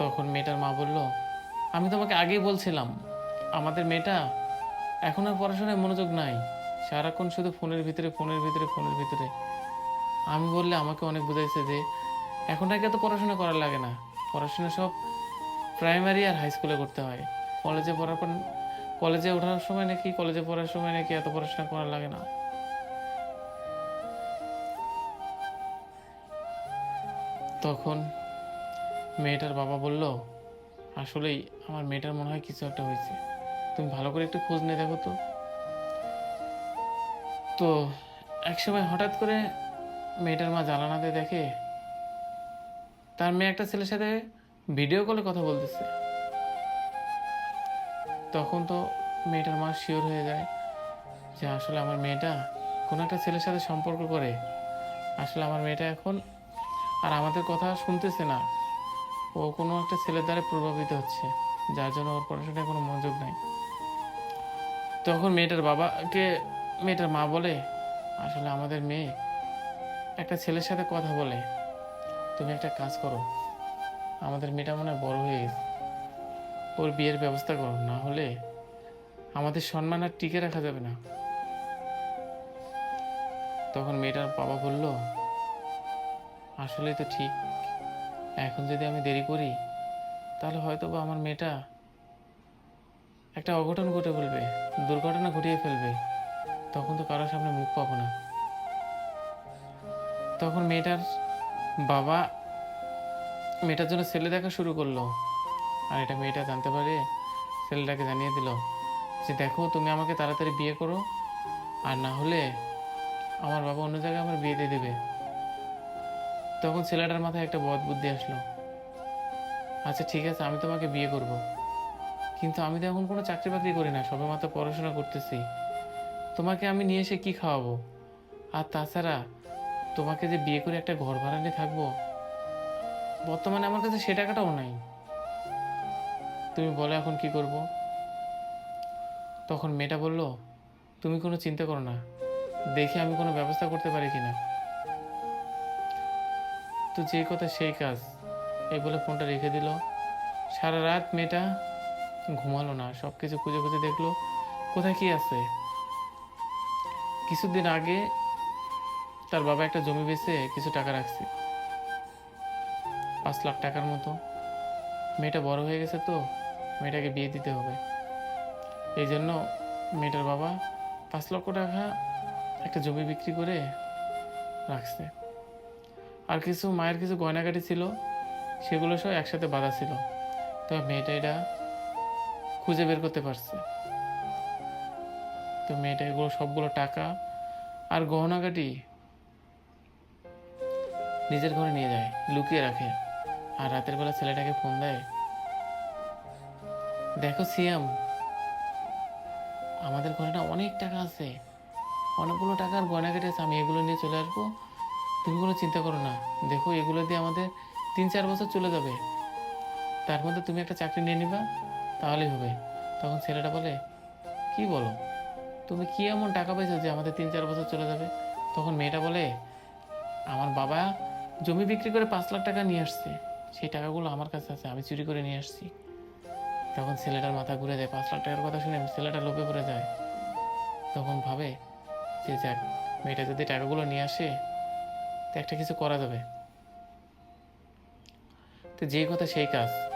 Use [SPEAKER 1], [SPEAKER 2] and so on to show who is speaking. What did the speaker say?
[SPEAKER 1] তখন মেয়েটার মা বলল, আমি তোমাকে আগেই বলছিলাম, আমাদের মেয়েটা এখন আর পড়াশোনায় মনোযোগ নাই। সারাক্ষণ শুধু ফোনের ভিতরে ফোনের ভিতরে ফোনের ভিতরে। আমি বললে, আমাকে অনেক বুঝাইছে যে এখন নাকি এত পড়াশোনা করার লাগে না। পড়াশোনা সব প্রাইমারি আর হাই স্কুলে করতে হয়। কলেজে পড়ার পর, কলেজে ওঠার সময় নাকি, কলেজে পড়ার সময় নাকি এত পড়াশোনা করার লাগে না? তখন মেয়েটার বাবা বলল, আসলেই আমার মেয়েটার মনে হয় কিছু একটা হয়েছে। তুমি ভালো করে একটু খোঁজ নিয়ে দেখো তো। তো একসময় হঠাৎ করে মেয়েটার মা জানালাতে দেখে তার মেয়ে একটা ছেলের সাথে ভিডিও কলে কথা বলতেছে। তখন তো মেয়েটার মা শিওর হয়ে যায় যে আসলে আমার মেয়েটা কোনো একটা ছেলের সাথে সম্পর্ক করে। আসলে আমার মেয়েটা এখন আর আমাদের কথা শুনতেছে না। ও কোনো একটা ছেলের দ্বারা প্রভাবিত হচ্ছে, যার জন্য ওর পড়াশোনায় কোনো মনোযোগ নাই। তখন মেয়েটার বাবাকে, মেয়েটার মা বলে, আসলে আমাদের মেয়ে একটা ছেলের সাথে কথা বলে, তুমি একটা কাজ করো, আমাদের মেয়েটা মনে হয় বড় হয়ে গেছে। ওর বিয়ের ব্যবস্থা করো, না হলে আমাদের সম্মান আর টিকে রাখা যাবে না। তখন মেয়েটার বাবা বলল আসলে তো ঠিক। এখন যদি আমি দেরি করি, তাহলে হয়তো বা আমার মেয়েটা একটা অঘটন ঘটে ফেলবে দুর্ঘটনা ঘটিয়ে ফেলবে। তখন তো কারোর সামনে মুখ পাবো না। তখন মেয়েটার বাবা মেয়েটার জন্য ছেলে দেখা শুরু করল। আর এটা মেয়েটা জানতে পারে, ছেলেটাকে জানিয়ে দিল যে, দেখো, তুমি আমাকে তাড়াতাড়ি বিয়ে করো। আর না হলে আমার বাবা অন্য জায়গায় আমার বিয়ে দিয়ে দেবে। তখন ছেলেটার মাথায় একটা বদ বুদ্ধি আসলো। আচ্ছা ঠিক আছে, আমি তোমাকে বিয়ে করব। কিন্তু আমি তো এখন কোনো চাকরি বাকরি করি না সবে মাত্র পড়াশোনা করতেছি। তোমাকে আমি নিয়ে এসে কি খাওয়াবো? আর তাছাড়া, তোমাকে যে বিয়ে করে একটা ঘর ভাড়া নিয়ে থাকব, বর্তমানে আমার কাছে সে টাকাটাও নাই। তুমি বলো এখন কি করব? তখন মেয়েটা বলল, তুমি কোনো চিন্তা করো না, দেখি আমি কোনো ব্যবস্থা করতে পারি কিনা। তো যে কথা সেই কাজ। এই বলে ফোনটা রেখে দিল। সারা রাত মেয়েটা ঘুমালো না সব কিছু খুঁজে খুঁজে দেখল। কোথায় কি আছে? কিছুদিন আগে তার বাবা একটা জমি বেচে কিছু টাকা রাখছে। পাঁচ লাখ টাকার মতো। মেয়েটা বড় হয়ে গেছে তো, মেয়েটাকে বিয়ে দিতে হবে। এই জন্য মেয়েটার বাবা পাঁচ লক্ষ টাকা একটা জমি বিক্রি করে রাখছে। আর কিছু মায়ের কিছু গয়নাগাটি ছিল, সেগুলো সব একসাথে বাঁধা ছিল। তো মেয়েটা এটা খুঁজে বের করতে পারছে। তো মেয়েটা এগুলো সবগুলো টাকা আর গহনাগাটি নিজের ঘরে নিয়ে যায়, লুকিয়ে রাখে। আর রাতের বেলা ছেলেটাকে ফোন দেয়, দেখো সিয়াম, আমাদের ঘরে না অনেক টাকা আছে। অনেকগুলো টাকার গয়নাগাটি আছে, আমি এগুলো নিয়ে চলে আসব। তুমি কোনো চিন্তা করো না। দেখো, এগুলো দিয়ে আমাদের তিন চার বছর চলে যাবে। তার মধ্যে তুমি একটা চাকরি নিয়ে নিবা, তাহলেই হবে। তখন ছেলেটা বলে, কি বলো? তুমি কি এমন টাকা পাইছো যে আমাদের তিন চার বছর চলে যাবে? তখন মেয়েটা বলে, আমার বাবা জমি বিক্রি করে পাঁচ লাখ টাকা নিয়ে আসছে। সেই টাকাগুলো আমার কাছে আছে, আমি চুরি করে নিয়ে আসছি। তখন ছেলেটার মাথা ঘুরে যায়। পাঁচ লাখ টাকার কথা শুনে ছেলেটা লোভে পড়ে যায়। তখন ভাবে যে, যাক, মেয়েটা যদি টাকাগুলো নিয়ে আসে তো একটা কিছু করা যাবে। তো যে কথা সেই কাজ।